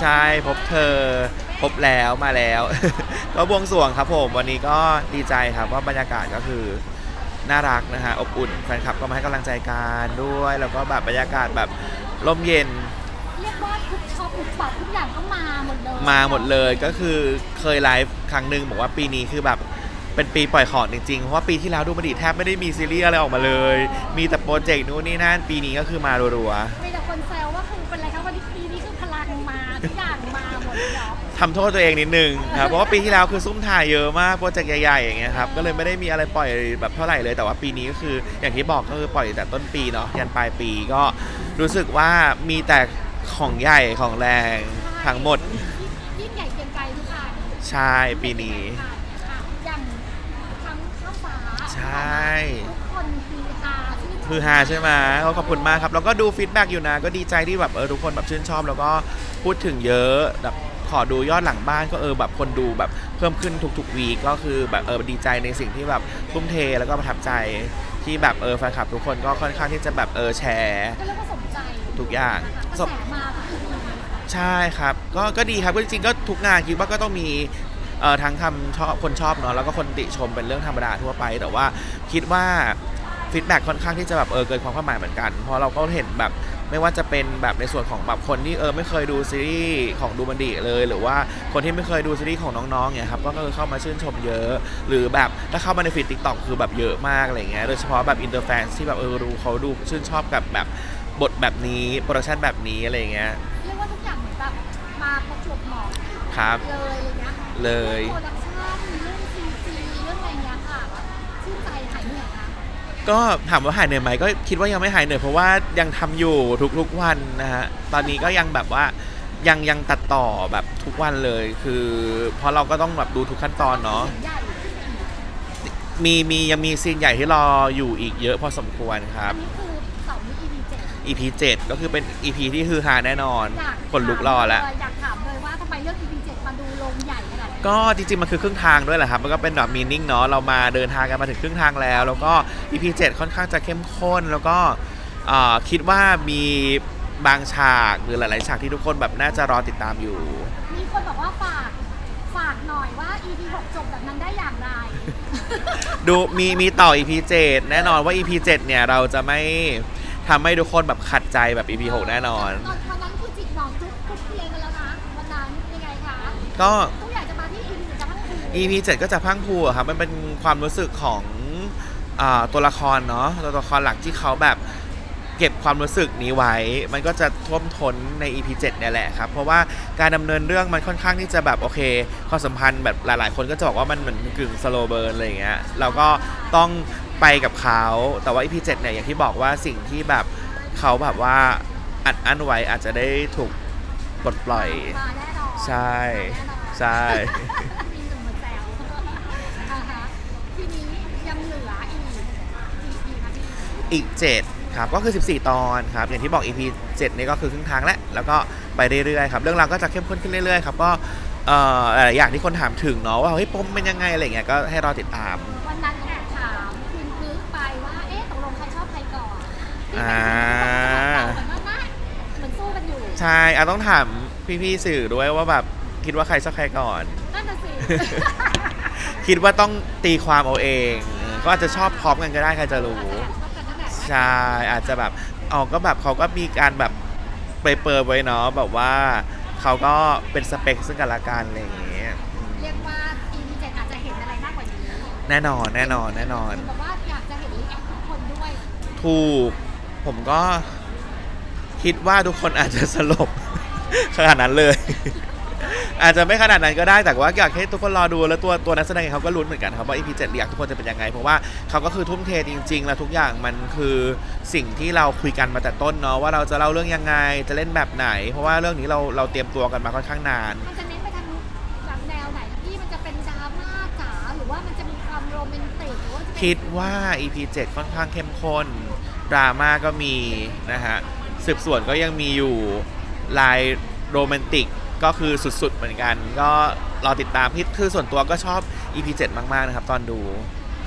ใช่พบเธอ พบแล้วมาแล้ว ก็บวงสรวงครับผม วันนี้ก็ดีใจครับว่าบรรยากาศก็คือน่ารักนะฮะอบอุ่นแฟนคลับก็มาให้กำลังใจกันด้วย แล้วก็แบบบรรยากาศแบบร่มเย็นเรียกว่าทุกช็อปทุกปอดทุกอย่างก็มาหมดเลยมาหมดเลยก็คือเคยไลฟ์ครั้งหนึ่งบอกว่าปีนี้คือแบบเป็นปีปล่อยของจริงๆ เพราะว่าปีที่แล้วดูมันดีแทบไม่ได้มีซีรีส์อะไรออกมาเลย มีแต่โปรเจกต์นู้นนี่นั่นปีนี้ก็คือมารัวมีแต่คนแซวว่าคือเป็นอะไรครับวันนี้ปีนี้คือพลัง มาทุกอย่างมาหมดเลยเหรอๆทำโทษตัวเองนิดนึงครับเพราะว่าปีที่แล้วคือซุ่มถ่ายเยอะมากโปรเจกต์ใหญ่ๆอย่างเงี้ยครับก็เลยไม่ได้มีอะไรปล่อยแบบเท่าไหร่เลยแต่ว่าปีนี้ก็คืออย่างที่บอกก็คือปล่อยแต่ต้นปีเนาะยันปลายปีก็รู้สึกว่ามีแต่ของใหญ่ของแรงทั้งหมดยิ่งใหญ่เกรียงไกรทุกอันใช่ปีนี้ ค่ะอย่างทั้งข้าวฟ้าใช่ ทุกคนคือฮาที่คือฮาใช่ไหมเขาขอบคุณมากครับ แล้วก็ดูฟีดแบ็กอยู่นะ ก็ดีใจที่แบบเออทุกคนแบบชื่นชอบ แล้วก็ พูดถึงเยอะแบบขอดูยอดหลังบ้านก็เออแบบคนดูแบบเพิ่มขึ้นทุกๆวีคก็คือแบบเออดีใจในสิ่งที่แบบทุ่มเทแล้วก็ประทับใจที่แบบเออแฟนคลับทุกคนก็ค่อนข้างที่จะแบบเออแชร์ก็เรียกว่าสมใจทุกอย่างนะคะกระสมแสมาทุกทีใช่ครับ ก็ก็ดีครับก็จริงๆก็ทุกงานคิดว่าก็ต้องมีเอ่อทั้งคำชอบคนชอบเนาะแล้วก็คนติชมเป็นเรื่องธรรมดาทั่วไป แต่ว่าคิดว่าฟีดแบ็ค่อนข้างที่จะแบบเออเกินความคาดหมายเหมือนกันเพราะเราก็เห็นแบบ ไม่ว่าจะเป็นแบบในส่วนของแบบคนที่เออไม่เคยดูซีรีส์ของดูมันดีเลย หรือว่าคนที่ไม่เคยดูซีรีส์ของน้องๆเนี่ยครับก็คือเข้ามาชื่นชมเยอะ หรือแบบถ้าเข้ามาในฟีดติ๊กต็อกคือแบบเยอะมากอะไรเงี้ยโดยเฉพาะแบบอินเตอร์แฟนที่แบบเออรู้เขาดูชื่นชอบกับแบบบทแบบนี้โปรดักชันแบบนี้อะไรเงี้ยเรียกว่าทุกอย่างเหมือนแบบมาประจวบเหมาะครับเลยอะไรเงี้ยเลย โปรดักชั่นเรื่องซีจีเรื่องอะไรเงี้ยค่ะชื่นใจหายเหนื่อยนะ ก็ถามว่าหายเหนื่อยไหมก็คิดว่ายังไม่หายเหนื่อยเพราะว่ายังทำอยู่ทุกๆวันนะฮะตอนนี้ก็ยังแบบว่ายังยังตัดต่อแบบทุกวันเลย คือเพราะเราก็ต้องแบบดูทุกขั้นตอนเนาะใหญ่มีมียังมีซีนใหญ่ที่รออยู่อีกเยอะพอสมควรครัอับนนี้คือเสาร์นี้ EP 7 EP 7ก็คือเป็น EP ที่ฮือฮาแน่นอนอยากคนลุกรอแล้ว ก็จริงๆ มันคือครึ่งทางด้วยแหละครับ มันก็เป็นแบบมีนิ่งเนาะ เรามาเดินทางกันมาถึงครึ่งทางแล้ว แล้วก็ EP 7 ค่อนข้างจะเข้มข้น แล้วก็เอ่อคิดว่ามีบางฉากหรือหลายๆ ฉากที่ทุกคนแบบน่าจะรอติดตามอยู่ มีคนบอกว่าฝากฝากหน่อยว่า EP 6จบแบบนั้นได้อย่างไร ดูมีมีต่อ EP 7 แน่นอนว่า EP 7 เนี่ยเราจะไม่ทำให้ทุกคนแบบขัดใจแบบ EP 6 แน่นอนตอนวันนั้นคือจิกหมอนทุกทุกเพลงกันแล้วนะวันนั้นยังไงคะ ก็ EP 7 ก็จะพังพูอะครับมันเป็นความรู้สึกของอตัวละครเนาะตัวละครหลักที่เขาแบบเก็บความรู้สึกนี้ไว้ มันก็จะท่วมท้นใน EP 7เนี่ยแหละครับ เพราะว่าการดำเนินเรื่องมันค่อนข้างที่จะแบบโอเคความสัมพันธ์แบบหลายๆ คนก็จะบอกว่ามันเหมือนกึ่งสโลเบิร์นอะไรอย่างเงี้ยเราก็ต้องไปกับเขาแต่ว่า EP 7เนี่ยอย่างที่บอกว่าสิ่งที่แบบเขาแบบว่าอัดอั้นไว้อาจจะได้ถูกปลดปล่อย ใช่ ใช่ มีหนุ่มมาแซวอ่าฮะทีนี้ยังเหลืออีกกี่กี่คะพี่ อีก 7 ครับ ก็คือ 14 ตอนครับ อย่างที่บอก EP 7 นี่ก็คือครึ่งทางแล้ว แล้วก็ไปเรื่อยๆครับ เรื่องราวก็จะเข้มข้นขึ้นเรื่อยๆครับ ก็เอ่อหลายๆอย่างที่คนถามถึงเนาะว่าเฮ้ยปมเป็นยังไงอะไรเงี้ย ก็ให้รอติดตาม วันนั้นแอบถามคุณพึกไปว่า เอ๊ะตกลงใครชอบใครก่อนที่อ่าเป็นคนที่บอกว่าเหมือนว่านะเหมือนสู้กันอยู่ ใช่อาต้องถามพี่ๆสื่อด้วยว่าแบบคิดว่าใครชอบใครก่อน นั่นน่ะสิ คิดว่าต้องตีความเอาเองเออก็อาจจะชอบพร้อมกันก็ได้ใครจะรู้ ใช่อาจจะแบบเอาก็แบบเขาก็มีการแบบเปรย์ๆไว้เนาะแบบว่าเขาก็เป็นสเปคซึ่งกันและกันอะไรอย่างเงี้ยอืมเรียกว่า EP 7อาจจะเห็นอะไรมากกว่านี้แน่นอนแน่นอนแน่นอนเห็บอกว่าอยากจะเห็นรีแอคทุกคนด้วย ถูกผมก็คิดว่าทุกคนอาจจะสลบขนาดนั้นเลย อาจจะไม่ขนาดนั้นก็ได้แต่ว่าอยากให้ทุกคนรอดูแล้วตัวตัวนักแสดงเองเขาก็ลุ้นเหมือนกันครับว่า EP 7เรียกทุกคนจะเป็นยังไง เพราะว่าเขาก็คือทุ่มเทจริง ๆ แล้วทุกอย่างมันคือสิ่งที่เราคุยกันมาแต่ต้นเนาะว่าเราจะเล่าเรื่องยังไงจะเล่นแบบไหน เพราะว่าเรื่องนี้เราเราเตรียมตัวกันมาค่อนข้างนาน มันจะเน้นไปทางแบบแนวไหนพี่มันจะเป็นดราม่าจ๋าหรือว่ามันจะมีความโรแมนติกหรือว่าจะเป็นคิดว่า EP 7ค่อนข้างเข้มข้นดราม่าก็มีนะฮะสืบสวนก็ยังมีอยู่ลายโรแมนติก ก็คือสุดๆเหมือนกัน ก็รอติดตามพี่คือส่วนตัวก็ชอบ EP 7มากๆนะครับ ตอนดู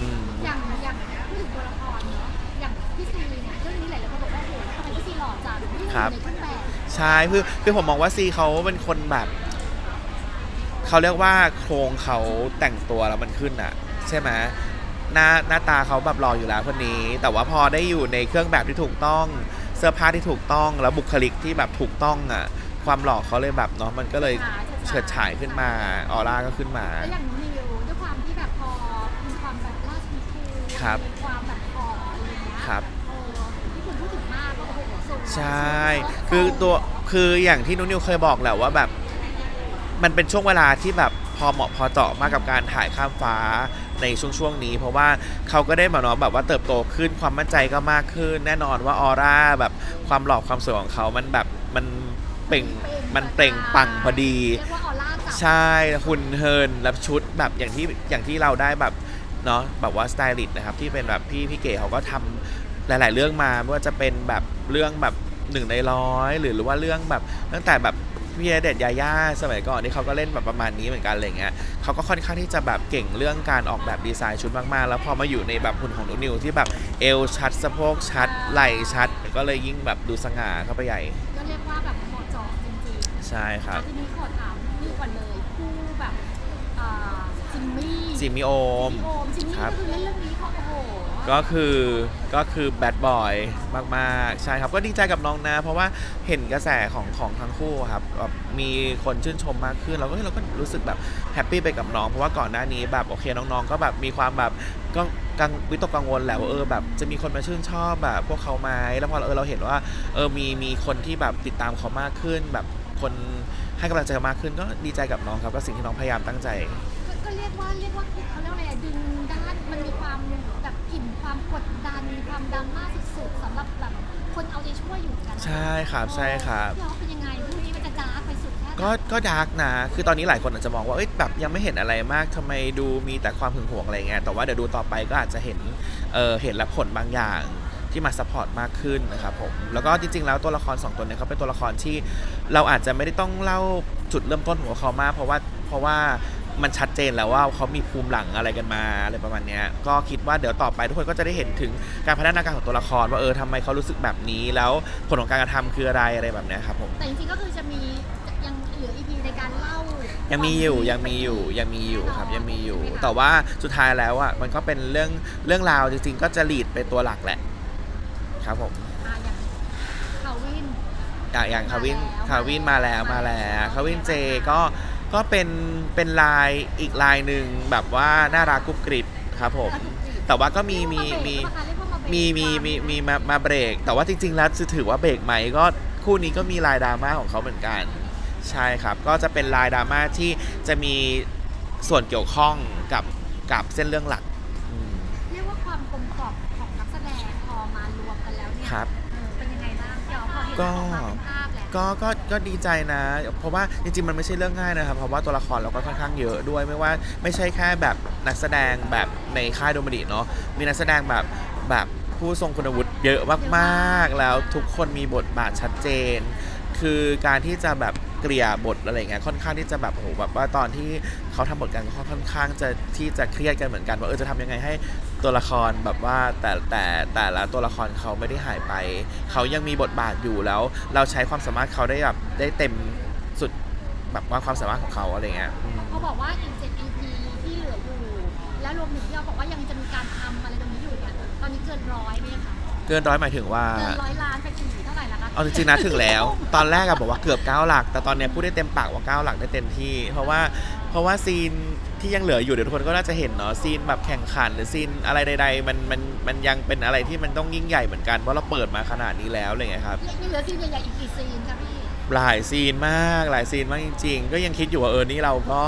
อืมอย่างอย่างพูดถึงตัวละครเนาะอย่างพี่ซีเนี่ยเรื่องนี้หลายๆคนบอกว่าโอ้โหทำไมพี่ซีหล่อจังพี่ซีอยู่ในเครื่องแบบใช่คือคือผมมองว่าซีเขาเป็นคนแบบเขาเรียกว่าโครงเขาแต่งตัวแล้วมันขึ้นอะใช่ไหมหน้าหน้าตาเขาแบบรออยู่แล้วคนนี้ แต่ว่าพอได้อยู่ในเครื่องแบบที่ถูกต้อง เสื้อผ้าที่ถูกต้องแล้วบุคลิกที่แบบถูกต้องอะ ความหล่อเขาเลยแบบเนาะมันก็เลยเฉิดฉายขึ้นมาออร่าก็ขึ้นมาแล้วอย่างนิวด้วยความที่แบบพอมีความแบบราชนิคูครับมีความแบบผอมอะไรอย่างเงี้ยครับเออที่คุณพูดถึงมากก็โอ้โหสูงใช่คือตัวคืออย่างที่นุนนิวเคยบอกแหละว่าแบบมันเป็นช่วงเวลาที่แบบพอเหมาะพอเจาะมากกับการถ่ายข้ามฟ้าในช่วงช่วงๆนี้ เพราะว่าเขาก็ได้แบบเนาะแบบว่าเติบโตขึ้นความมั่นใจก็มากขึ้น แน่นอนว่าออร่าแบบความหล่อความสวยของเขามันแบบมัน เปล่งมันเปล่งปลังพอดี เรียกว่าออร่าจับใช่หุ่นเฮินแล้วชุดแบบอย่างที่อย่างที่เราได้แบบเนาะแบบว่าสไตลิสต์นะครับที่เป็นแบบพี่พี่เก๋เขาก็ทำหลาย ๆ เรื่องมาไม่ว่าจะเป็นแบบเรื่องแบบหนึ่งในร้อยหรือหรือว่าเรื่องแบบตั้งแต่แบบพี่ณเดชน์ยาย่าสมัยก่อนที่เขาก็เล่นแบบประมาณนี้เหมือนกันอะไรเงี้ยเขาก็ค่อนข้างที่จะแบบเก่งเรื่องการออกแบบดีไซน์ชุดมากๆ แล้วพอมาอยู่ในแบบหุ่นของหนูนิวที่แบบเอวชัดสะโพกชัดไหล่ชัด ก็เลยยิ่งแบบดูสง่าเข้าไปใหญ่ ก็เรียกว่าแบบเหมาะเจาะจริงๆใช่ครับ ทีนี้ขอถามนี่ก่อนเลยคู่แบบอ่าจิมมี่จิมมี่โอมจิโอมจิมมี่ครับก็คือเล่นเรื่องนี้เขาโอ้โหก็คือก็คือแบดบอยมากๆ ใช่ครับ ก็ดีใจกับน้องนะ เพราะว่าเห็นกระแสของของทั้งคู่ครับแบบมีคนชื่นชมมากขึ้นเราก็เฮ้ยเราก็รู้สึกแบบแฮปปี้ไปกับน้อง เพราะว่าก่อนหน้านี้แบบโอเคน้องๆ ก็แบบมีความแบบก็ กังวิตกกังวลแหละว่าเออแบบจะมีคนมาชื่นชอบแบบพวกเขาไหมแล้วพอเออเราเห็นว่าเออมีมีคนที่แบบติดตามเขามากขึ้น แบบคนให้กำลังใจเขามากขึ้นก็ดีใจกับน้องครับก็สิ่งที่น้องพยายามตั้งใจ ก็ก็เรียกว่าเรียกว่าเขาเรียกว่าอะไรอะดึงด้านมันมีความแบบกลิ่นความกดดันความดราม่าสุดๆสำหรับแบบคนเอาใจช่วยอยู่เหมือนกันนะใช่ครับใช่ครับพี่ออฟเป็นยังไงพรุ่งนี้มันจะดาร์ ก็ก็ดาร์กนะ คือตอนนี้หลายคนอาจจะมองว่าเอ้ยแบบยังไม่เห็นอะไรมากทำไมดูมีแต่ความหึงหวงอะไรเงี้ย แต่ว่าเดี๋ยวดูต่อไปก็อาจจะเห็นเออเห็นและผลบางอย่างที่มาซัพพอร์ตมากขึ้นนะครับผม แล้วก็จริง ๆ แล้วตัวละครสองตัวเนี้เขาเป็นตัวละครที่เราอาจจะไม่ได้ต้องเล่าจุดเริ่มต้นของเขามาก เพราะว่าเพราะว่ามันชัดเจนแล้วว่าเขามีภูมิหลังอะไรกันมาอะไรประมาณนี้ก็คิดว่าเดี๋ยวต่อไปทุกคนก็จะได้เห็นถึงการพัฒนาการของตัวละครว่าเออทำไมเขารู้สึกแบบนี้ แล้วผลของการกระทำคืออะไรอะไรแบบนี้ครับผมแต่จริงๆก็คือจะมี ยังมีอยู่ยังมีอยู่ยังมีอยู่ครับยังมีอยู่ แต่ว่าสุดท้ายแล้วอะมันก็เป็นเรื่องเรื่องราวจริงๆ ก็จะลีดไปตัวหลักแหละ ครับผมอ่าอย่างคาวิน อย่างอย่างคาวินมาแล้วคาวินมาแล้วมาแล้วคาวินเจก็ก็เป็นเป็นลายอีกลายหนึ่งแบบว่าน่ารักกรุบกริบครับผม แต่ว่าก็มีมีมี มีมีมีมีมามาเบรก แต่ว่าจริงๆแล้วจะถือว่าเบรกไหมก็คู่นี้ก็มีลายดราม่าของเขาเหมือนกัน ใช่ครับ ก็จะเป็นลายดราม่าที่จะมีส่วนเกี่ยวข้องกับกับเส้นเรื่องหลักอืมเรียกว่าความกลมกล่อมของนักแสดงพอมารวมกันแล้วเนี่ยครับ เออเป็นยังไงบ้างพี่อ๋อพอเห็นก็ออกมาเป็นภาพแล้วก็ก็ก็ดีใจนะ เพราะว่าจริงๆ มันไม่ใช่เรื่องง่ายนะครับ เพราะว่าตัวละครเราก็ค่อนข้างเยอะด้วยไม่ว่าไม่ใช่แค่แบบนักแสดงแบบในค่ายโดมดิเนาะมีนักแสดงแบบแบบผู้ทรงคุณวุฒิเยอะมากๆ แล้วทุกคนมีบทบาทชัดเจน คือการที่จะแบบ เกลี่ยบทอะไรเงี้ยค่อนข้างที่จะแบบโอ้โหแบบว่าตอนที่เขาทำบทกันก็ค่อนข้างจะที่จะเครียดกันเหมือนกันว่าเออจะทำยังไงให้ตัวละครแบบว่าแต่แต่แต่ละตัวละครเขาไม่ได้หายไป เขายังมีบทบาทอยู่แล้ว เราใช้ความสามารถเขาได้แบบได้เต็มสุดแบบว่าความสามารถของเขาอะไรเงี้ยอืมเขาบอกว่าอีก7 EP ที่เหลืออยู่แล้วรวมถึงที่เราบอกว่ายังจะมีการทำอะไรตรงนี้อยู่เนี่ยตอนนี้เกินร้อยไหมคะเกินร้อยหมายถึงว่าเกินร้อยล้านไปกี่ เท่าไหร่ละคะเอาจริงๆนะถึงแล้ว ตอนแรกอะบอกว่าเกือบ9หลัก แต่ตอนเนี้ยพูดได้เต็มปากว่า9หลักได้เต็มที่ เพราะว่าเพราะว่าซีนที่ยังเหลืออยู่เดี๋ยวทุกคนก็น่าจะเห็นเนาะซีนแบบแข่งขันหรือซีนอะไรใด ๆ มันมันมันยังเป็นอะไรที่มันต้องยิ่งใหญ่เหมือนกันเพราะเราเปิดมาขนาดนี้แล้วอะไรเงี้ยครับ ยังเหลือซีนใหญ่ๆอีกกี่ซีนคะพี่หลายซีนมากหลายซีนมากจริง ๆ ก็ยังคิดอยู่ว่าเออนี่เราก็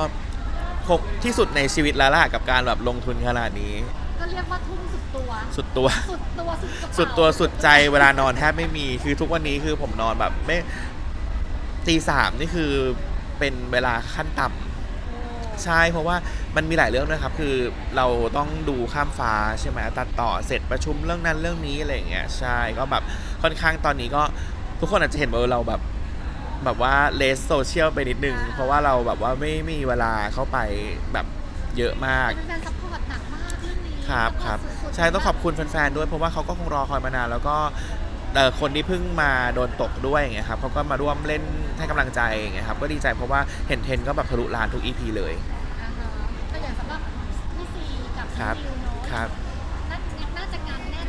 คกที่สุดในชีวิตแล้วล่ะกับการแบบลงทุนขนาดนี้ ก็เรียกว่าทุ่มสุดตัว สุดตัว สุดตัวสุดกระเป๋าสุดตัวสุดใจเวลานอนแทบไม่มีคือทุกวันนี้คือผมนอนแบบไม่ตีสามนี่คือเป็นเวลาขั้นต่ำโอ้ใช่เพราะว่ามันมีหลายเรื่องนะครับ คือเราต้องดูข้ามฟ้าใช่ไหมตัดต่อเสร็จประชุมเรื่องนั้นเรื่องนี้อะไรอย่างเงี้ยใช่ก็แบบค่อนข้างตอนนี้ก็ทุกคนอาจจะเห็นว่าเราแบบแบบว่าเลสโซเชียลไปนิดนึง เพราะว่าเราแบบว่าไม่มีเวลาเข้าไปแบบเยอะมาก เป็นแฟนซัพพ ครับครับซัพพร์ตสุดๆใช่ต้องขอบคุณแฟนๆด้วยเพราะว่าเขาก็คงรอคอยมานานแล้วก็เอ่อคนที่เพิ่งมาโดนตกด้วยอย่างเงี้ยครับเขาก็มาร่วมเล่นให้กำลังใจอย่างเงี้ยครับก็ดีใจเพราะว่าเห็นเทรนก็แบบทะลุล้านทุก EP เลย อ่าฮะก็อย่างสำหรับพี่ซีกับครับพี่นิวเนาะครับ น่าน่าจะงานแน่น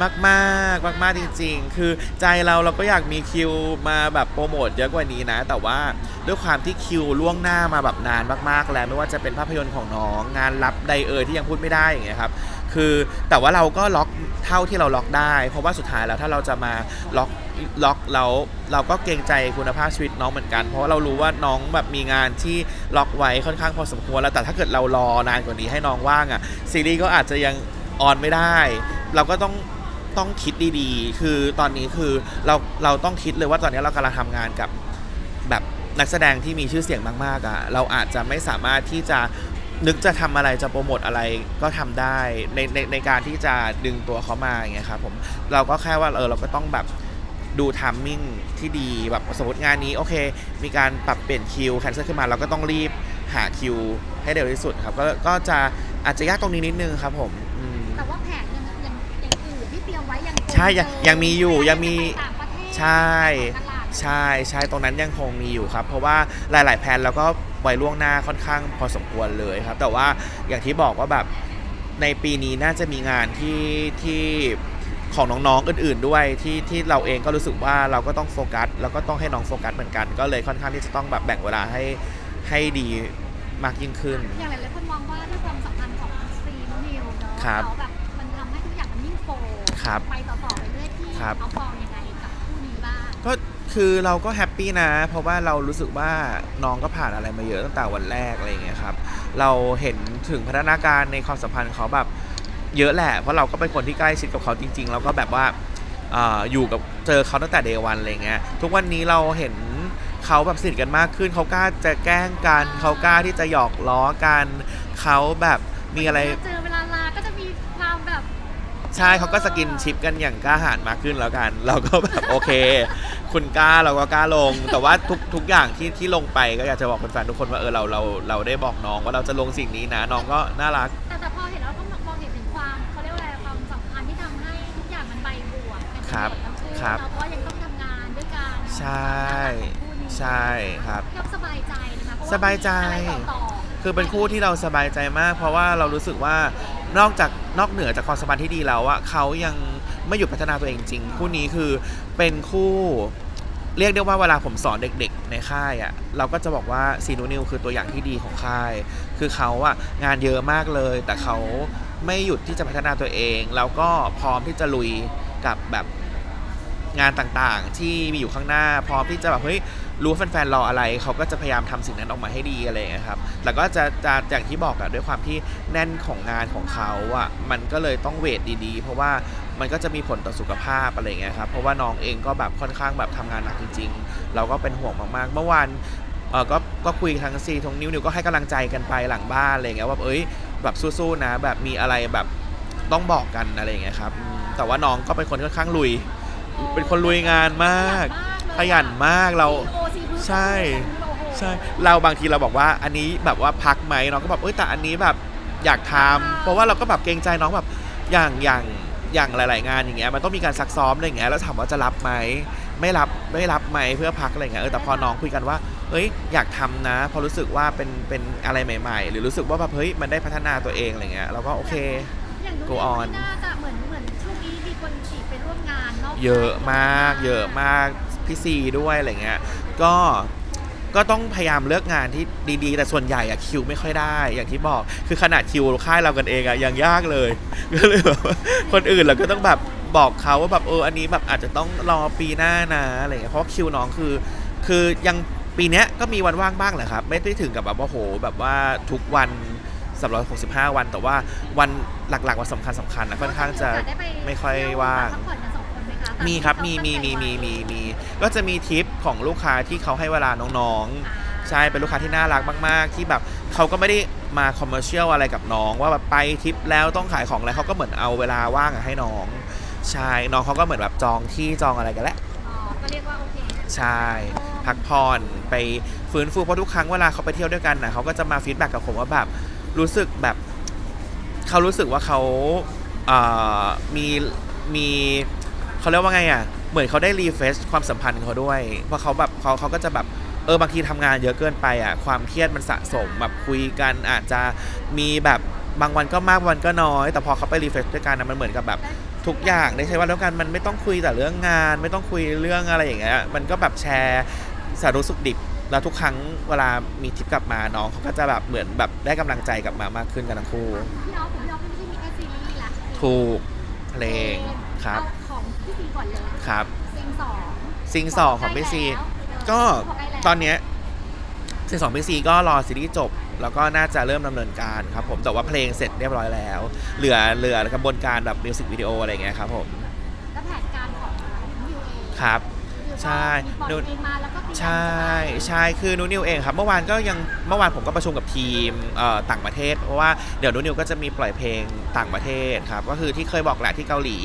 มากมากมากมากจริง ๆ คือใจเราเราก็อยากมีคิวมาแบบโปรโมทเยอะกว่านี้นะ แต่ว่าด้วยความที่คิวล่วงหน้ามาแบบนานมากๆ แล้วไม่ว่าจะเป็นภาพยนตร์ของน้องงานรับใดเอ่ยที่ยังพูดไม่ได้อย่างเงี้ยครับคือแต่ว่าเราก็ล็อกเท่าที่เราล็อกได้ เพราะว่าสุดท้ายแล้วถ้าเราจะมาล็อกล็อกแล้วเราก็เกรงใจคุณภาพชีวิตน้องเหมือนกัน เพราะว่าเรารู้ว่าน้องแบบมีงานที่ล็อกไว้ค่อนข้างพอสมควรแล้วแต่ถ้าเกิดเรารอนานกว่านี้ให้น้องว่างอะ่ะซีรีส์ก็อาจจะยังออนไม่ได้ เราก็ต้อง ต้องคิดดีๆ คือตอนนี้คือเราเราต้องคิดเลยว่าตอนนี้เรากำลังทำงานกับแบบนักแสดงที่มีชื่อเสียงมากๆอะ่ะ เราอาจจะไม่สามารถที่จะนึกจะทำอะไรจะโปรโมทอะไรก็ทำได้ในในในการที่จะดึงตัวเขามาอย่างเงี้ยครับผมเราก็แค่ว่าเออเราก็ต้องแบบดูทามมิ่งที่ดีแบบสมมติงานนี้โอเค มีการปรับเปลี่ยนคิวแคนเซิลขึ้นมาเราก็ต้องรีบหาคิวให้เร็วที่สุดครับก็ก็จะอาจจะยากตรงนี้นิดนึงครับผม ช่ยังเดิยังมีอยู่ยังมีไปต่างประเทศใช่ตลาด ใช่ใช่ตรงนั้นยังคงมีอยู่ครับ เพราะว่าหลาย ๆแผนเราก็ไว้ล่วงหน้าค่อนข้างพอสมควรเลยครับ แต่ว่าอย่างที่บอกว่าแบบในปีนี้น่าจะมีงานที่ที่ของน้องๆอื่น ๆ ด้วยที่ที่เราเองก็รู้สึกว่าเราก็ต้องโฟกัสแล้วก็ต้องให้น้องโฟกัสเหมือนกัน ก็เลยค่อนข้างที่จะต้องแบบแบ่งเวลาให้ให้ดีมากยิ่งขึ้น อย่างหลายๆคนมองว่าด้วยความสัมพันธ์ของซีนนิวเนาะครับ เขาแบบมันทำให้ทุกอย่างมันยิ่งโฟล์ ครับ ไปต่อๆไปเรื่อยที่ครับ เขามองยังไงกับคู่นี้บ้างก็คือเราก็แฮปปี้นะ เพราะว่าเรารู้สึกว่าน้องก็ผ่านอะไรมาเยอะตั้งแต่วันแรกอะไรอย่างเงี้ยครับ เราเห็นถึงพัฒนาการในความสัมพันธ์เขาแบบเยอะแหละ เพราะเราก็เป็นคนที่ใกล้ชิดกับเขาจริง ๆ แล้วก็แบบว่าอ่าอยู่กับเจอเขาตั้งแต่เดวันอะไรเงี้ย ทุกวันนี้เราเห็นเขาแบบสนิทกันมากขึ้น เขากล้าจะแกล้งกัน เขากล้าที่จะหยอกล้อกัน เขาแบบมีอะไร เจอเวลาลาก็จะมีความแบบ ใช่เขาก็สกินชิปกันอย่างกล้าหาญมากขึ้นแล้วกัน เราก็แบบโอเค คุณกล้าเราก็กล้าลง แต่ว่าทุกทุกอย่างที่ที่ลงไปก็อยากจะบอกแฟนๆทุกคนว่าเออเราเราเราได้บอกน้องว่าเราจะลงสิ่งนี้นะ น้องก็น่ารัก แต่แต่พอเห็นแล้วก็มองเห็นถึงความเขาเรียกว่าอะไรความสัมพันธ์ที่ทำให้ทุกอย่างมันใบบวกกันครับทั้งคู่ครับเราก็ยังต้องทำงานด้วยกันใช่ ใช่ครับ เราสบายใจนะคะเพระว่สบายใจ มีอะไรต่อๆ คือเป็นคู่ที่เราสบายใจมาก เพราะว่าเรารู้สึกว่านอกจากนอกเหนือจากความสัมพันธ์ที่ดีแล้วอะเขายังไม่หยุดพัฒนาตัวเองจริง คู่นี้คือเป็นคู่เรียกได้ว่าเวลาผมสอนเด็กๆ ในค่ายอะเราก็จะบอกว่าซีนูนิวคือตัวอย่างที่ดีของค่าย คือเขาอะงานเยอะมากเลย แต่เขาไม่หยุดที่จะพัฒนาตัวเอง แล้วก็พร้อมที่จะลุยกับแบบงานต่างๆ ที่มีอยู่ข้างหน้า พร้อมที่จะแบบเฮ้ย รู้ว่าแฟนๆรออะไร เขาก็จะพยายามทำสิ่งนั้นออกมาให้ดีอะไรอย่างเงี้ยครับแล้วก็จะจะอย่างที่บอกอะด้วยความที่แน่นของงานของเขาอะมันก็เลยต้องเวทดีๆ เพราะว่ามันก็จะมีผลต่อสุขภาพอะไรเงี้ยครับเพราะว่าน้องเองก็แบบค่อนข้างแบบทำงานหนักจริงๆ เราก็เป็นห่วงมากๆ เมื่อวานเออก็ก็คุยทั้งซีทงนิ้วนิวก็ให้กำลังใจกันไปหลังบ้านอะไรเงี้ยว่าเอ้ยแบบสู้ๆนะแบบมีอะไรแบบต้องบอกกันอะไรเงี้ยครับแต่ว่าน้องก็เป็นคนค่อนข้างลุย เป็นคนลุยงานมากขยันมากเรา ใช่ ใช่ เราบางทีเราบอกว่าอันนี้แบบว่าพักไหมน้องก็แบบเอ้ยแต่อันนี้แบบอยากทำเพราะว่าเราก็แบบเกรงใจน้องแบบอย่างอย่างอย่างหลาย ๆ งานอย่างเงี้ยมันต้องมีการซักซ้อมอะไรอย่างเงี้ยแล้วถามว่าจะรับไหมไม่รับไม่รับไหมเพื่อพักอะไรอย่างเงี้ยเออแต่พอน้องคุยกันว่าเฮ้ยอยากทำนะเพอรู้สึกว่าเป็นเป็นอะไรใหม่ ๆ หรือรู้สึกว่าแบบเฮ้ยมันได้พัฒนาตัวเองอะไรเงี้ยเราก็โอเคอย่างดู go on น่าจะเหมือนเหมือนช่วงนี้มีคนฉีดไปร่วมงานนอกเยอะมาก เยอะมาก พี่ซีด้วยอะไรเงี้ยก็ก็ต้องพยายามเลือกงานที่ดีๆ แต่ส่วนใหญ่อะคิวไม่ค่อยได้ อย่างที่บอกคือขนาดคิวค่ายเรากันเองอะยังยากเลยก็เลยแบบว่าคนอื่นเราก็ต้องแบบบอกเขาว่าแบบเอออันนี้แบบอาจจะต้องรอปีหน้านะอะไรเงี้ยเพราะคิวน้องคือ คือยังปีเนี้ยก็มีวันว่างบ้างแหละครับ ไม่ได้ถึงกับแบบว่าโหแบบว่าทุกวัน365 วัน แต่ว่าวันหลักๆวันสำคัญสำคัญนะค่อนข้างจะไม่ค่อยว่าง มคะมีครับมีมีมีมีมีมีก็จะมีทิปของลูกค้าที่เขาให้เวลาน้องๆ ใช่เป็นลูกค้าที่น่ารักมาก ๆ ที่แบบเขาก็ไม่ได้มาคอมเมอร์เชียลอะไรกับน้อง ว่าแบบไปทริปแล้วต้องขายของอะไรเขาก็เหมือนเอาเวลาว่างอะให้น้องใช่น้องเขาก็เหมือนแบบจองที่จองอะไรกันแหละอ๋อก็เรียกว่าโอเคใช่พักผ่อนไปฟื้นฟูเพราะทุกครั้งเวลาเขาไปเที่ยวด้วยกันนะเขาก็จะมาฟีดแบ็กกับผมว่าแบบรู้สึกแบบเขารู้สึกว่าเขาเอ่อมีมี เขาเรียกว่าไงอะ เหมือนเขาได้รีเฟรชความสัมพันธ์เขาด้วย เพราะเขาแบบเขาเขาก็จะแบบเออบางทีทำงานเยอะเกินไปอะความเครียดมันสะสมแบบคุยกันอาจจะมีแบบบางวันก็มากบางวันก็น้อย แต่พอเขาไปรีเฟรชด้วยกันนะมันเหมือนกับแบบทุกอย่างได้ใช้ว่าแล้วกันมันไม่ต้องคุยแต่เรื่องงาน ไม่ต้องคุยเรื่องอะไรอย่างเงี้ยมันก็แบบแชร์สารุสุขดิบแล้วทุกครั้งเวลามีทริปกลับมาน้องเขาก็จะแบบเหมือนแบบได้กำลังใจกลับมามากขึ้นกันทั้งคู่พี่น้องผมพี่น้องไม่ใช่มีแค่ซีรีส์ละถูกเพลงครับเอาของพี่ ซีก่อนเลยครับซิงสองซิงสองของพี่ซีก็ตอนเนี้ยซีสองพี่ซีก็รอซีรีส์จบ แล้วก็น่าจะเริ่มดำเนินการครับผมแต่ว่าเพลงเสร็จเรียบร้อยแล้ว เหลือเหลือกระบวนการแบบมิวสิกวิดีโออะไรอย่างเงี้ยครับผมแล้วแผนการของนิวเองครับ นิวก็ใช่มีปล่อยเพลงมาแล้วก็เตรียมใช่จะใช่คือนูนิวเองครับ เมื่อวานก็ยังเมื่อวานผมก็ประชุมกับทีมเอ่อต่างประเทศ เพราะว่าเดี๋ยวนูนิวก็จะมีปล่อยเพลงต่างประเทศครับก็คือที่เคยบอกแหละที่เกาหลี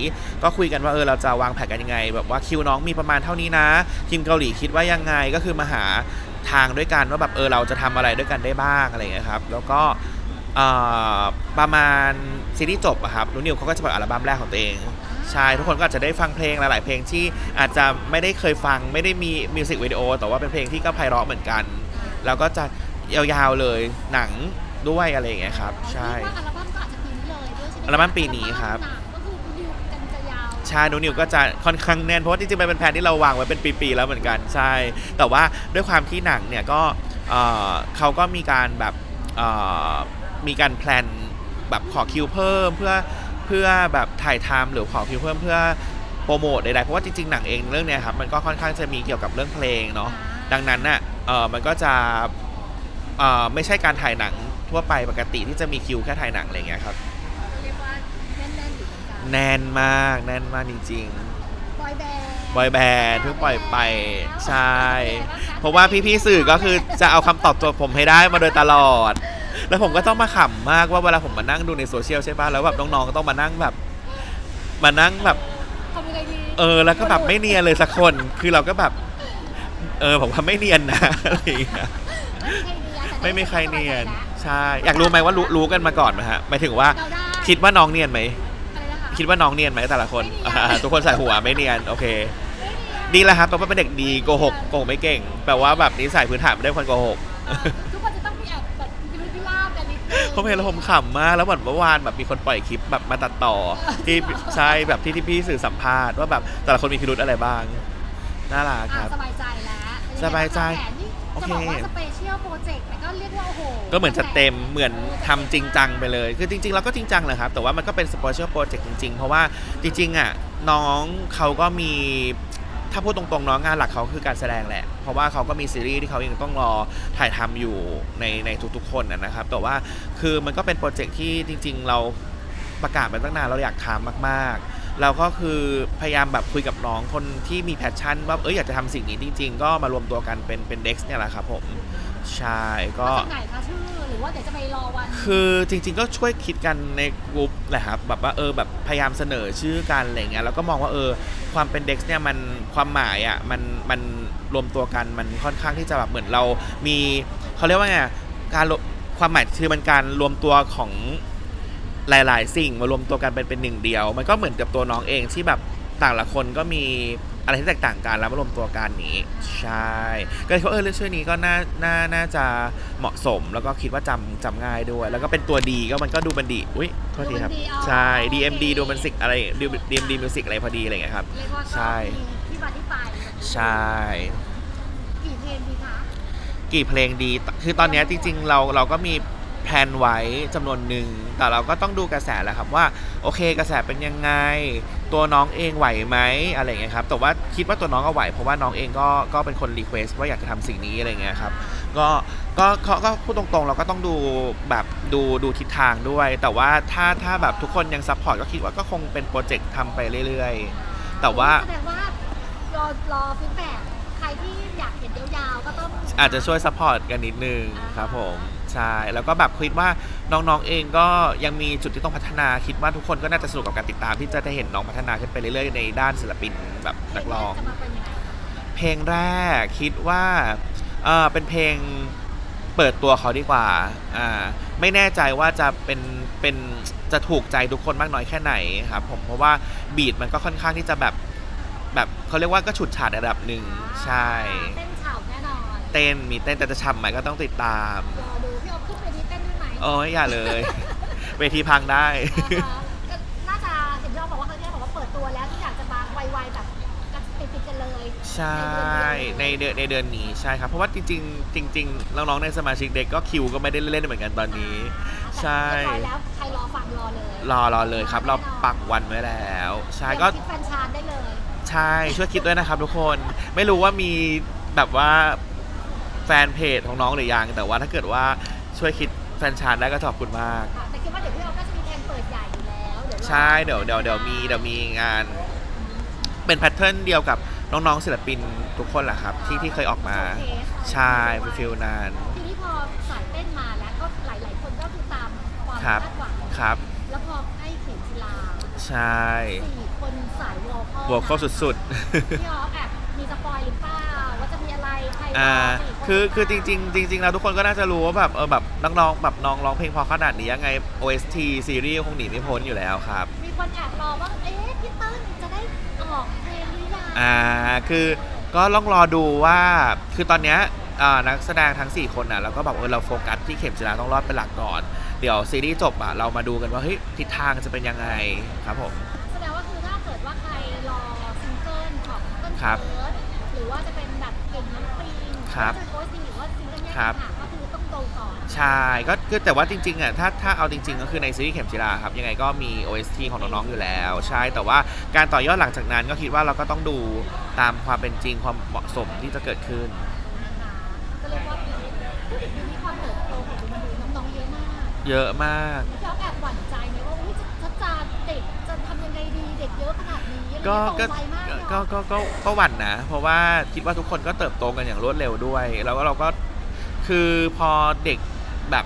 ก็คุยกันว่าเออเราจะวางแผนกันยังไง แบบว่าคิวน้องมีประมาณเท่านี้นะ ทีมเกาหลีคิดว่ายังไงก็คือมาหาทางด้วยกันว่าแบบเออเราจะทำอะไรด้วยกันได้บ้างอะไรอย่างเงี้ยครับแล้วก็เอ่อประมาณซีรีส์จบอะครับนูนิวเขาก็จะปล่อยอัลบั้มแรกของตัวเอง ใช่ทุกคนก็อาจจะได้ฟังเพลงหลาย ๆ เพลงที่อาจจะไม่ได้เคยฟังไม่ได้มีมิวสิกวิดีโอแต่ว่าเป็นเพลงที่ก็ไพเราะเหมือนกัน แล้วก็จะยาวๆเลยหนังด้วยอะไรอย่างเงี้ยครับ ใช่คิดว่าอัลบั้มก็อาจจะปีนี้เลยด้วยใช่ไหมอัลบั้มปีนี้ครับ อัลบั้มหนังก็คือดิวกันจะยาวใช่นูนิวก็จะค่อนข้างแน่นเพราะว่าจริงๆมันเป็นแผนที่เราวางไว้เป็นปี ๆ แล้วเหมือนกันใช่ แต่ว่าด้วยความที่หนังเนี่ยก็เอ่อเขาก็มีการแบบเอ่อมีการแพลนแบบขอคิวเพิ่มเพื่อ เพื่อแบบถ่ายทำหรือขอคิวเพิ่มเพื่อโปรโมทใดๆเพราะว่าจริงๆหนังเองเรื่องเนี้ยครับมันก็ค่อนข้างจะมีเกี่ยวกับเรื่องเพลงเนาะดังนั้นน่ะเออมันก็จะเออไม่ใช่การถ่ายหนังทั่วไปปกติที่จะมีคิวแค่ถ่ายหนังอะไรอย่างเงี้ยครับเรียกว่าแน่นๆอยู่เหมือนกันแน่นมากแน่นมากจริงบอยแบนด์ๆบอยแบนด์เพิ่งปล่อยไปใช่ เพราะว่าพี่ๆสื่อก็คือจะเอาคำตอบตัวผมให้ได้มาโดยตลอด แล้วผมก็ต้องมาขำมากว่าเวลาผมมานั่งดูในโซเชียลใช่ป่ะแล้วแบบน้องๆก็ต้องมานั่งแบบ มานั่งแบบ ทำยังไงดีเออ แล้วก็แบบไม่เนียนเลยสักคน คือเราก็แบบ เออผมว่าไม่เนียนนะอะไรอย่างเงี้ย ไม่มีใครเนียน ใช่ อยากรู้ไหมว่ารู้รู้กันมาก่อนไหมฮะหมายถึงว่า เราได้คิดว่าน้องเนียนไหม อะไรนะคะคิดว่าน้องเนียนไหมแต่ละคนไม่เนียนอ่าทุกคนใส่หัวไม่เนียน โอเคไม่เนียนดีแล้วครับแปลว่าเป็นเด็กดีโกหกโกหกไม่เก่ง แปลว่าแบบนิสัยพื้นฐานไม่ได้คนโกหก เออ ผมเห็นแล้วผมขำมากแล้วเหมือนเมื่อวานแบบมีคนปล่อยคลิปแบบมาตัดต่อ ที่ใช่แบบที่ที่พี่สื่อสัมภาษณ์ว่าแบบแต่ละคนมีพิรุธอะไรบ้างน่ารักคอะรับ สบายใจแล้วสบายใจแผนนี่โอจะเค บอกว่าสเปเชียลโปรเจกต์มันก็เรียกว่าโอ้โหก็เหมือนจะเต็มเหมือนทำจริงจังไปเลย คือจริงๆเราก็จริงจังแหละครับ แต่ว่ามันก็เป็นสปอร์เชียลโปรเจกต์จริงๆ เพราะว่าจริงๆอะน้องเขาก็มี ถ้าพูดตรงๆเน้องงานหลักเขาคือการแสดงแหละ เพราะว่าเขาก็มีซีรีส์ที่เขายังต้องรอถ่ายทำอยู่ในในทุกๆคนนะครับ แต่ว่าคือมันก็เป็นโปรเจกต์ที่จริง ๆ เราประกาศมาตั้งนานเราอยากทำมาก ๆ เราก็คือพยายามแบบคุยกับน้องคนที่มีแพชชั่นว่าเอออยากจะทำสิ่งนี้จริง ๆ ก็มารวมตัวกันเป็นเป็นเด็กเนี่ยแหละครับผม ใช่ก็มาจากไหนคะชื่อหรือว่าเดี๋ยวจะไปรอวันคือจริง ๆ ก็ช่วยคิดกันในกลุ่มแหละครับแบบว่าเออแบบพยายามเสนอชื่อกันอะไรเงี้ยแล้วก็มองว่าเออความเป็นเด็กเนี่ยมันความหมายอะมันมันรวมตัวกันมันค่อนข้างที่จะแบบเหมือนเรามีเขาเรียกว่าไงการรวมความหมายคือมันการรวมตัวของหลาย ๆ สิ่งมารวมตัวกันเป็นเป็นหนึ่งเดียว มันก็เหมือนกับตัวน้องเองที่แบบต่างละคนก็มี อะไรที่แตกต่างกันแล้วมารวมตัวกันนี้ใช่ก็เลยคิดว่าเออเรื่องชื่อนี้ก็น่าน่าน่าจะเหมาะสมแล้วก็คิดว่าจำจำง่ายด้วย แล้วก็เป็นตัวดีก็มันก็ดูบันดีอุ้ยโทษทีครับดูบันดีอ๋อใช่ DMD โอเค ดูมันสิกอะไร DMD Music อะไรพอดีอะไรอย่างเงี้ยครับ เรียกว่าก็ใช่ มีที่มาที่ไปใช่ กี่เพลงดีคะกี่เพลงดี คือตอนเนี้ยจริงๆ เราเราก็มีแพลนไว้จำนวนหนึ่ง แต่เราก็ต้องดูกระแสแหละครับว่า โอเคกระแสเป็นยังไง ตัวน้องเองไหวไหมอะไรอย่างเงี้ยครับแต่ว่าคิดว่าตัวน้องก็ไหว เพราะว่าน้องเองก็ก็เป็นคนรีเควสว่าอยากจะทำสิ่งนี้อะไรอย่างเงี้ยครับก็ก็ก็ก็พูดตรงๆ เราก็ต้องดูแบบดูดูทิศทางด้วย แต่ว่าถ้าถ้าแบบทุกคนยังซัพพอร์ตก็คิดว่าก็คงเป็นโปรเจกต์ทำไปเรื่อยๆ แต่ว่าแสดงว่ารอรอฟีดแบ็กใครที่อยากเห็นยาวๆก็ต้องอาจจะช่วยซัพพอร์ตกันนิดนึงครับผม ใช่แล้วก็แบบคิดว่าน้องๆเองก็ยังมีจุดที่ต้องพัฒนาคิดว่าทุกคนก็น่าจะสนุกกับการติดตามที่จะได้เห็นน้องพัฒนาขึ้นไปเรื่อยๆในด้านศิลปินแบบนักร้อง จะมาเป็นยังไงเพลงแรกคิดว่าเออเป็นเพลงเปิดตัวเขาดีกว่าอ่าไม่แน่ใจว่าจะเป็นเป็นจะถูกใจทุกคนมากน้อยแค่ไหนครับผมเพราะว่าบีทมันก็ค่อนข้างที่จะแบบแบบเขาเรียกว่าก็ฉุดฉาดระดับหนึ่งใช่ เต้นฉ่ำแน่นอน เต้นมีเต้นแต่จะฉ่ำไหมก็ต้องติดตามรอดูพี่อ๊อฟขึ้นไปนี้เต้นด้วยไหมโอ้ยอย่าเลย เวทีพังได้ นะคะก็น่าจะเห็นพี่อ๊อฟบอกว่าเขาเนี่ยบอกว่าเปิดตัวแล้วทุกอย่างจะมาไวๆแบบติดติดๆกันเลยใช่ในเดือนในเดือนนี้ใช่ครับ เพราะว่าจริง ๆ จริงๆน้องๆในสมาชิกเด็กก็คิวก็ไม่ได้เล่นเหมือนกันตอนนี้ ใช่ เรียบร้อยแล้วใครรอฟังรอเลยรอรอเลยครับ เราปักวันไว้แล้ว ใช่ก็เตรียมคิดแฟนชานได้เลย ใช่ช่วยคิดด้วยนะครับทุกคน ไม่รู้ว่ามีแบบว่า แฟนเพจของน้องหรือยังแต่ว่าถ้าเกิดว่าช่วยคิดแฟนชานได้ก็ขอบคุณมาก ค่ะแต่คิดว่าเดี๋ยวพี่อ๊อฟก็จะมีแผนเปิดใหญ่อยู่แล้วเดี๋ยวรอใช่เดี๋ยวเดี๋ยวเดี๋ยวมีเดี๋ยวมีงาน เป็นแพทเทิร์นเดียวกับน้องๆศิลปินทุกคนแหละครับ ที่ที่เคยออกมา โอเคใช่เป็นฟิลนาน ทีนี้พอสายเต้นมาแล้วก็หลาย ๆ คนก็คือตามความครับ คาดหวังครับ แล้วพอใกล้เข็มจีลาใช่สี่คนสายวอลคอลบวกเข้าสุดพี่อ๊อฟแอบมีสปอยหรือเปล่า ว่าจะมีอะไรใครๆอ่าสี่นคือคือจริง ๆ จริงๆแล้วทุกคนก็น่าจะรู้ว่าแบบเออแบบน้องๆแบบน้องร้องเพลงเพอขนาดนี้ยังไง OST ซีรีส์คงหนีไม่พ้นอยู่แล้วครับ มีคนแอบรอว่า เอ๊ะพี่เติ้ลจะได้ออกเพลงหรือยังอ่าคือก็ลองรอดูว่าคือตอนเนี้ยอ่านักแสดงทั้ง 4 คนน่ะเราก็แบบเออเราโฟกัสที่เข็มจีราต้องรอดเป็นหลักก่อน เดี๋ยวซีรีส์จบอะเรามาดูกันว่าเฮ้ยทิศทางจะเป็นยังไงครับผม แสดงว่าคือถ้าเกิดว่าใครรอซิงเกิลของเติ้ลครับ เฟิร์สหรือว่าจะเป็นแบบเก่งน้ำปิง ครับจะเป็นโค้ชดีหรือว่าซิงเกิลแยกครับต่างหากก็คือต้องดูก่อนใช่ก็คือแต่ว่าจริงๆอะถ้าถ้าเอาจริง ๆ ก็คือในซีรีส์เข็มจีราครับยังไงก็มี OST ของน้องๆอยู่แล้ว ใช่แต่ว่าการต่อยอดหลังจากนั้นก็คิดว่าเราก็ต้องดูตามความเป็นจริงความเหมาะสมที่จะเกิดขึ้น นะคะก็เรียกว่าปีนี้พูดถึงปีนี้ความเติบโตของดูมันดูน้องๆเยอะมากเยอะมากพี่อ๊อฟแอบหวั่นใจไหมว่าอุ๊ยจะจะจะเด็กจะทำยังไงดีเด็กเยอะข นาดนี้อะไรก็เงี้ยก็โตไวมากเลยเหรก็อก็ก็ก็หวั่นนะ เพราะว่าคิดว่าทุกคนก็เติบโตกันอย่างรวดเร็วด้วย แล้วก็เราก็คือพอเด็กแบบ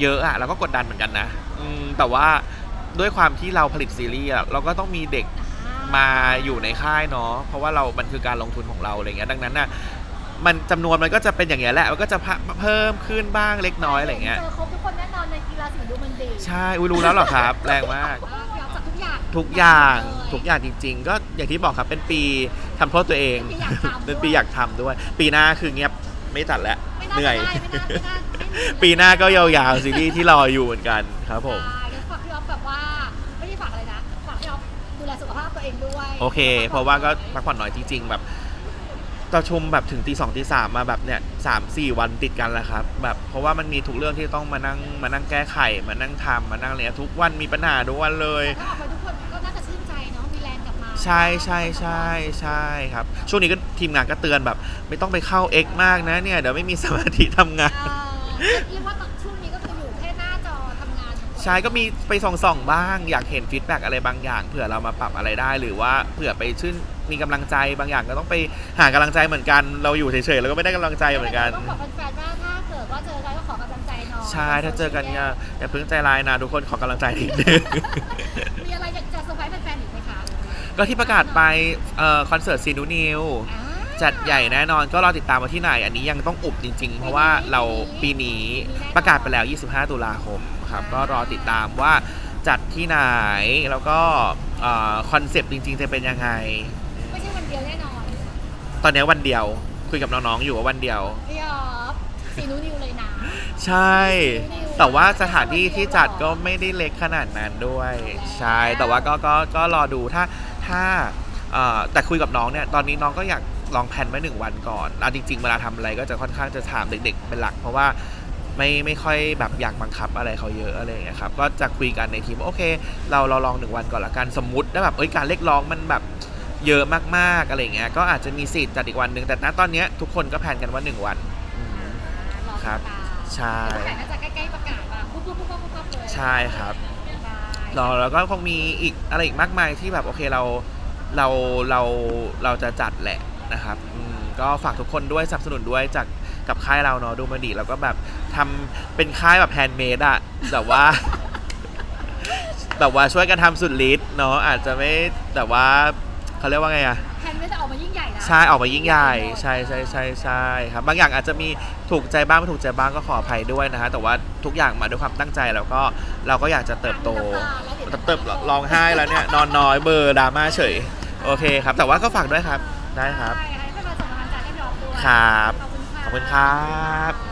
เยอะอะเราก็กดดันเหมือนกันนะอืมแต่ว่าด้วยความที่เราผลิตซีรีส์อะเราก็ต้องมีเด็ก มาอยู่ในค่ายเนาะ เพราะว่าเรา มันคือการลงทุนของเราอะไรเงี้ย ดังนั้นน่ะ มันจำนวนมันก็จะเป็นอย่างเงี้ยแหละ มันก็จะเพิ่มขึ้นบ้างเล็กน้อยอะไรเงี้ย เจอครบทุกคนแน่นอนในกีฬาสีดูมันดี ใช่ อุ้ยรู้แล้วเหรอครับ แรงมากอ่าพี่อ๊ อฟจัดทุกอย่างทุกอย่างเลยทุกอย่างจริง ๆ ก็อย่างที่บอกครับเป็นปีทำโทษตัวเอง เป็เป็นนปีปีออยากากทำทำด้วยด้วย ปีหน้าคือเงียบไม่ตัดแล้วไม่น่าเหนื่อยจะได้ไม่น่าไม่น่าไม่มีปีหน้าก็ยาวๆซีรีส์ที่รออยู่เหมือนกันครับผมอ่าเดี๋ยวฝากพี่อ๊อฟแบบว่าไม่ได้ฝากอะไรนะฝากพี่อ๊อฟดูแลสุขภาพตัวเองด้วยโอเค เพราะว่าก็พักผ่อนน้อยจริง ๆ แบบประชุมแบบถึงตีสองตีสามมาแบบเนี่ยสามสี่วันติดกันแล้วครับ แบบเพราะว่ามันมีทุกเรื่องที่ต้องมานั่งมานั่งแก้ไขมานั่งทำมานั่งอะไรเงี้ยทุกวันมีปัญหาทุกวันเลย ใช่ใช่ใช่ใช่ครับ ช่วงนี้ก็ทีมงานก็เตือนแบบ ไม่ต้องไปเข้า X มากนะเนี่ย เดี๋ยวไม่มีสมาธิทำงานเอ่อเรียกว่าตอนช่วงนี้ก็คืออยู่แค่หน้าจอทำงานของตัวเองใช่ก็มีไปส่องๆบ้าง อยากเห็นฟีดแบ็กอะไรบางอย่างเผื่อเรามาปรับอะไรได้ หรือว่าเผื่อไปชื่นมีกำลังใจบางอย่างก็ต้องไปหากำลังใจเหมือนกัน เราอยู่เฉยๆแล้วก็ไม่ได้กำลังใจเหมือนกัน ต้องบอกแฟนๆว่าถ้าเกิดว่าเจอกันก็ขอกำลังใจหน่อยใช่ถ้าเจอกันเนี่ยอย่าเพิ่งใจร้ายนะทุกคนขอกำลังใจนิดนึง มีอะไรอยากจะเซอร์ไพรส์แฟนๆอี กไหมคะก็ที่ประกาศไปเอ่อคอนเสิร์ตซีนูนิวอ่าจัดใหญ่แน่นอนก็รอติดตามว่าที่ไหน อันนี้ยังต้องอุบจริง ๆ เพราะว่าเราปีนี้ประกาศไปแล้ว 25 ตุลาคมครับก็รอติดตามว่าจัดที่ไหนแล้วก็คอนเซปต์จริง ๆ จะเป็นยังไง ไม่ใช่วันเดียวแน่นอน ตอนนี้วันเดียวคุยกับน้องๆอยู่ว่าวันเดียวพี่ออฟสีนูนิวเลยนะ ใช่ แต่ว่าสถานที่ที่จัดก็ไม่ได้เล็กขนาดนั้นด้วย ใช่แต่ว่าก็ก็ก็รอดูถ้า ถ้าเอ่อแต่คุยกับน้องเนี่ยตอนนี้น้องก็อยากลองแผนไว้หนึ่งวันก่อนเอาจริงๆเวลาทำอะไรก็จะค่อนข้างจะถามเด็ก ๆ เป็นหลัก เพราะว่าไม่ไม่ค่อยแบบอยากบังคับอะไรเขาเยอะอะไรอย่างเงี้ยครับก็จะคุยกันในทีมว่าโอเค เราเราลองหนึ่งวันก่อนละกันสมมติถ้าแบบเอ้ยการเรียกร้องมันแบบเยอะมากๆอะไรอย่างเงี้ยก็อาจจะมีสิทธิ์จัดอีกวันหนึ่งแต่ณตอนเนี้ยทุกคนก็แผนกันว่าหนึ่งวันอืมรอติดตามครับ ใช่แต่น่าจะใกล้ๆประกาศมาปุ๊บปุ๊บปุ๊บปุ๊บปุ๊บเลยใช่ครับ ได้รอแล้วก็คงมีอีกอะไรอีกมากมายที่แบบโอเคเราเราเราเราจะจัดแหละนะครับอืมก็ฝากทุกคนด้วยสนับสนุนด้วยจากกับค่ายเราเนาะดูมาดีแล้วก็แบบทำเป็นค่ายแบบแฮนด์เมดอะแบบว่า แบบว่าช่วยกันทำสุดฤทธิ์เนาะอาจจะไม่แต่ว่าเขาเรียกว่าไงอะ แทนไม่จะออกมายิ่ง ใหญ่นะใช่ออกมายิ่งใหญ่ใช่ใช่ใช่ใช่ครับบางอย่างอาจจะมีถูกใจบ้างไม่ถูกใจบ้างก็ขออภัยด้วยนะฮะแต่ว่าทุกอย่างมาด้วยความตั้งใจแล้วก็เราก็อยากจะเติบโตเติบร้องไห้แล้วเนี่ยนอนน้อยเบอร์ดราม่าเฉยโอเคครับ แต่ว่าก็ฝากด้วยครับได้ครับใช่ให้มาส่งกำลังใจให้พี่ออฟด้วยครับขอบคุณค่ะขอบคุณครับครับ